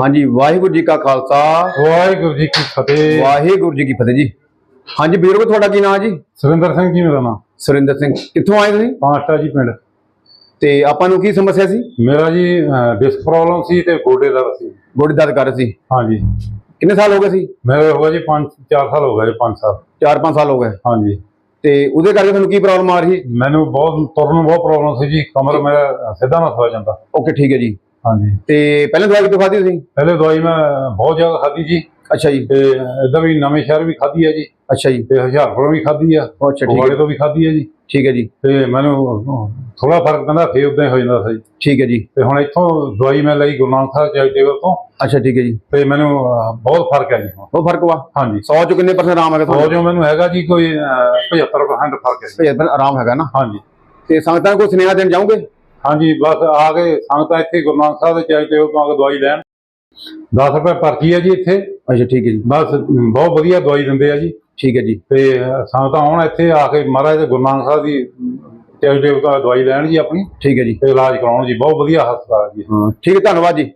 ਹਾਂਜੀ ਵਾਹਿਗੁਰੂ ਜੀ ਕਾ ਖਾਲਸਾ। ਵਾਹਿਗੁਰੂ ਜੀ ਕੀ ਫਤਿਹ। ਵਾਹਿਗੁਰੂ ਜੀ ਕੀ ਫਤਿਹ ਜੀ। ਹਾਂਜੀ ਬਜ਼ੁਰਗ ਤੁਹਾਡਾ ਕੀ ਨਾਮ ਜੀ? ਸੁਰਿੰਦਰ ਸਿੰਘ ਜੀ ਮੇਰਾ ਨਾਮ। ਸੁਰਿੰਦਰ ਸਿੰਘ ਕਿੱਥੋਂ ਆਏ ਤੁਸੀਂ? ਪਾਂਸਟਾ ਜੀ ਪਿੰਡ। ਤੇ ਆਪਾਂ ਨੂੰ ਕੀ ਸਮੱਸਿਆ ਸੀ? ਮੇਰਾ ਜੀ ਡਿਸਕ ਪ੍ਰੋਬਲਮ ਸੀ ਤੇ ਗੋਡੇ ਦਾ ਸੀ। ਗੋਡੇ ਦਰਦ ਕਰ ਸੀ। ਹਾਂਜੀ। ਕਿੰਨੇ ਸਾਲ ਹੋ ਗਏ ਸੀ? ਮੇਰੇ ਹੋ ਗਿਆ ਜੀ 5 4 ਸਾਲ ਹੋ ਗਏ ਜੀ 5 ਸਾਲ। 4-5 ਸਾਲ ਹੋ ਗਏ। ਹਾਂਜੀ। ਤੇ ਉਹਦੇ ਕਰਕੇ ਤੁਹਾਨੂੰ ਕੀ ਪ੍ਰੋਬਲਮ ਆ ਰਹੀ? ਮੈਨੂੰ ਬਹੁਤ ਤੁਰਨ ਨੂੰ ਬਹੁਤ ਪ੍ਰੋਬਲਮ ਸੀ ਜੀ। ਕਮਰ ਮੇਰਾ ਸਿੱਧਾ ਨਾ ਸੋ ਜਾਂਦਾ। ਓਕੇ ਠੀਕ ਹੈ ਜੀ। ਹਾਂਜੀ। ਤੇ ਪਹਿਲਾਂ ਦਵਾਈ ਕਿੱਥੋਂ ਖਾਧੀ ਤੁਸੀਂ? ਪਹਿਲੇ ਦਵਾਈ ਮੈਂ ਬਹੁਤ ਜ਼ਿਆਦਾ ਖਾਧੀ ਜੀ। ਅੱਛਾ ਜੀ। ਤੇ ਇਦਾਂ ਵੀ ਨਵੇਂ ਸ਼ਹਿਰ ਵੀ ਖਾਧੀ ਹੈ ਜੀ। ਅੱਛਾ ਜੀ। ਤੇ ਹੁਸ਼ਿਆਰਪੁਰ ਵੀ ਖਾਧੀ ਆ। ਅੱਛਾ ਠੀਕ ਹੈ। ਤੋਂ ਵੀ ਖਾਧੀ ਹੈ ਜੀ। ਠੀਕ ਹੈ ਜੀ। ਤੇ ਮੈਨੂੰ ਥੋੜਾ ਫ਼ਰਕ ਪੈਂਦਾ ਫੇਰ ਉਦਾਂ ਹੀ ਹੋ ਜਾਂਦਾ ਸੀ। ਠੀਕ ਹੈ ਜੀ। ਤੇ ਹੁਣ ਇੱਥੋਂ ਦਵਾਈ ਮੈਂ ਲਈ ਗੁਰੂ ਨਾਨਕ ਸਾਹਿਬ ਚੈਰੀਟੇਬਲ ਤੋਂ ਅੱਛਾ ਠੀਕ ਹੈ ਜੀ। ਤੇ ਮੈਨੂੰ ਬਹੁਤ ਫ਼ਰਕ ਹੈ ਜੀ ਉਹ ਫ਼ਰਕ ਵਾ? ਹਾਂਜੀ। 100 ਚ ਕਿੰਨੇ ਪਰਸੈਂਟ ਆਰਾਮ ਹੈਗਾ ਤੁਹਾਨੂੰ? ਜੋ ਮੈਨੂੰ ਹੈਗਾ ਜੀ ਕੋਈ ਅਹ, 75% ਫ਼ਰਕ ਹੈ ਜੀ। 75 ਆਰਾਮ ਹੈਗਾ ਨਾ? ਹਾਂਜੀ। ਤੇ ਸੰਗਤਾਂ ਨੂੰ ਕੋਈ ਸੁਨੇਹਾ ਦੇਣ ਜਾਓਗੇ? ਹਾਂਜੀ ਬਸ ਆ ਕੇ ਸੰਗਤਾਂ ਇੱਥੇ ਗੁਰੂ ਨਾਨਕ ਸਾਹਿਬ ਦੇ ਚੈਰੀਟੇਬਲ ਤੋਂ ਦਵਾਈ ਲੈਣ। 10 ਰੁਪਏ ਪਰਚੀ ਹੈ ਜੀ ਇੱਥੇ। ਅੱਛਾ ਠੀਕ ਹੈ ਜੀ। ਬਸ ਬਹੁਤ ਵਧੀਆ ਦਵਾਈ ਦਿੰਦੇ ਆ ਜੀ। ਠੀਕ ਹੈ ਜੀ। ਤੇ ਸੰਗਤਾਂ ਆਉਣ ਇੱਥੇ ਆ ਕੇ ਮਹਾਰਾਜ ਦੇ ਗੁਰੂ ਨਾਨਕ ਸਾਹਿਬ ਦੀ ਚੈਰੀਟੇਬਲ ਤੋਂ ਦਵਾਈ ਲੈਣ ਜੀ ਆਪਣੀ। ਠੀਕ ਹੈ ਜੀ। ਤੇ ਇਲਾਜ ਕਰਾਉਣ ਜੀ। ਬਹੁਤ ਵਧੀਆ ਹਸਪਤਾਲ ਜੀ। ਹਾਂ ਠੀਕ ਹੈ ਧੰਨਵਾਦ ਜੀ।